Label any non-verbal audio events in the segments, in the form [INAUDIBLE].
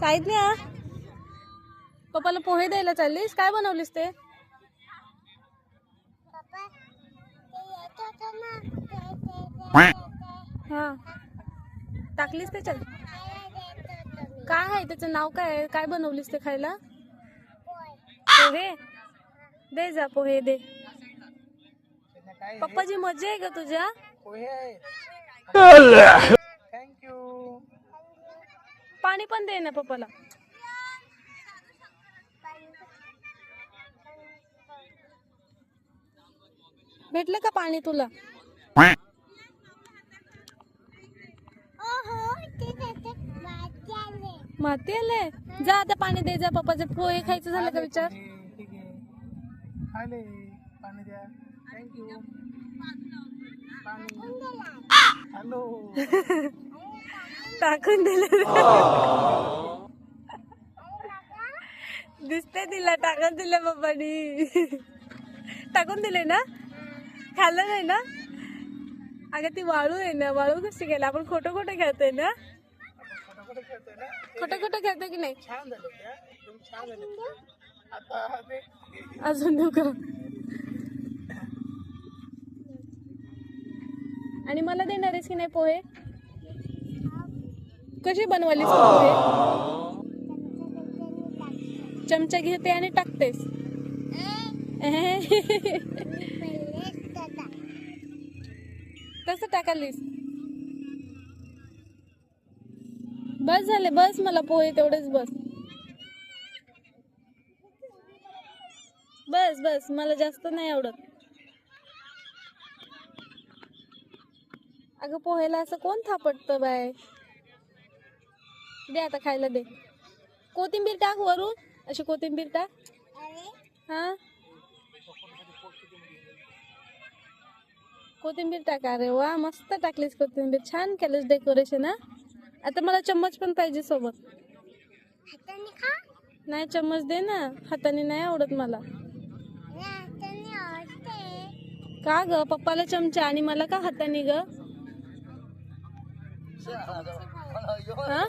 साहित्य पप्पाला पोहे द्यायला चाललीस? काय बनवलीस ते? हा. टाकलीस त्याच्यात? काय आहे? त्याचं नाव काय आहे? काय बनवलीस ते खायला? पोहे. दे जा पोहे दे. पप्पाची मजा आहे का तुझ्या? पाणी पण दे ना पप्पाला. भेटलं का पाणी तुला? माती आले जा आता पाणी दे जा पप्पाचे पोहे खायचं झालं का विचार? पाणी द्या. थँक्यू हॅलो [LAUGHS] टाकून दिले. दिसते तिला टाकून दिलं बाबानी. टाकून दिले ना? खाल्लं नाही ना? अगं ती वाळू आहे ना वाळू कशी गेला आपण खोटं खोटं खेळतोय ना? ना खोटं खोटं खेळतोय की नाही? अजून देऊ का आणि मला देणार आहेस की नाही पोहे? कशी बनवलीस तू? चमचा घेते आणि टाकतेस. कसं टाकालीस बस झाले बस मला पोहे तेवढेच बस. बस बस मला जास्त नाही आवडत. अगं पोहेला असं कोण थापटतं बाय? दे आता खायला दे. कोथिंबीर टाक वरून. अशी कोथिंबीर टाक. हा? कोथिंबीर टाक. अरे वा मस्त टाकलीस कोथिंबीर. छान केलंस डेकोरेशन हा? आता मला चम्मच पण पाहिजे सोबत. नाही चम्मच दे ना. हाताने नाही आवडत मला. का ग? पप्पाला चमचा आणि मला का हाताने ग? हा?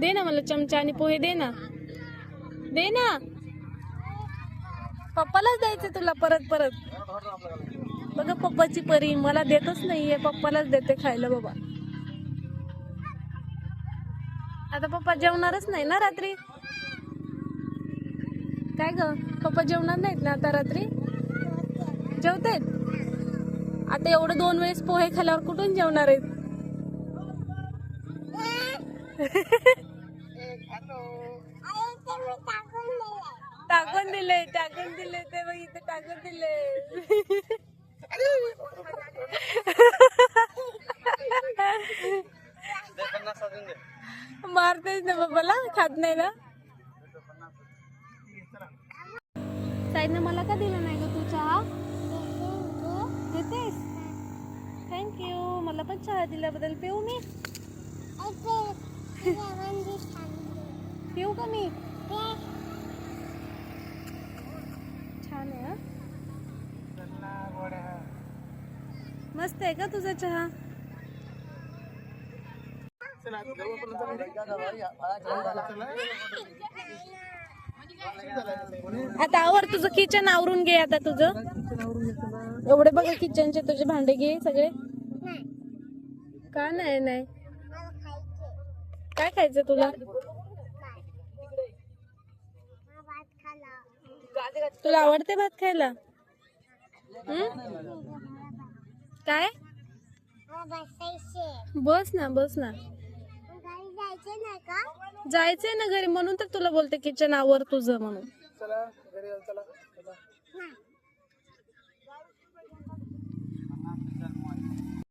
दे ना मला चमचा आणि पोहे दे ना. दे ना. पप्पालाच द्यायचं तुला परत परत. बघा पप्पाची परी मला देतच नाहीये पप्पालाच देते खायला बाबा. आता पप्पा जेवणारच नाही ना रात्री? काय ग? पप्पा जेवणार नाहीत ना आता रात्री? जेवतायत आता एवढं दोन वेळेस पोहे खाल्यावर कुठून जेवणार आहेत? [LAUGHS] टाकून दिले टाकून दिले ते बघ इथे टाकून दिले मारतेच ना बाबाला? खात नाही ना? साईडने मला का दिलं नाही ग तू चहा? देतेस? थँक्यू मला पण चहा दिल्याबद्दल पिऊ मी. पिऊ का मी? छान आहे हा? मस्त आहे का तुझा चहा? आता आवर तुझं किचन आवरून घे आता तुझं. एवढे बघा किचनचे तुझे भांडे घे सगळे. का नाही नाही. काय खायचं तुला? तुला आवडते भात खायला? काय? बस ना बस ना. जायचंय ना घरी म्हणून तर तुला बोलते किचन आवर तुझं म्हणून.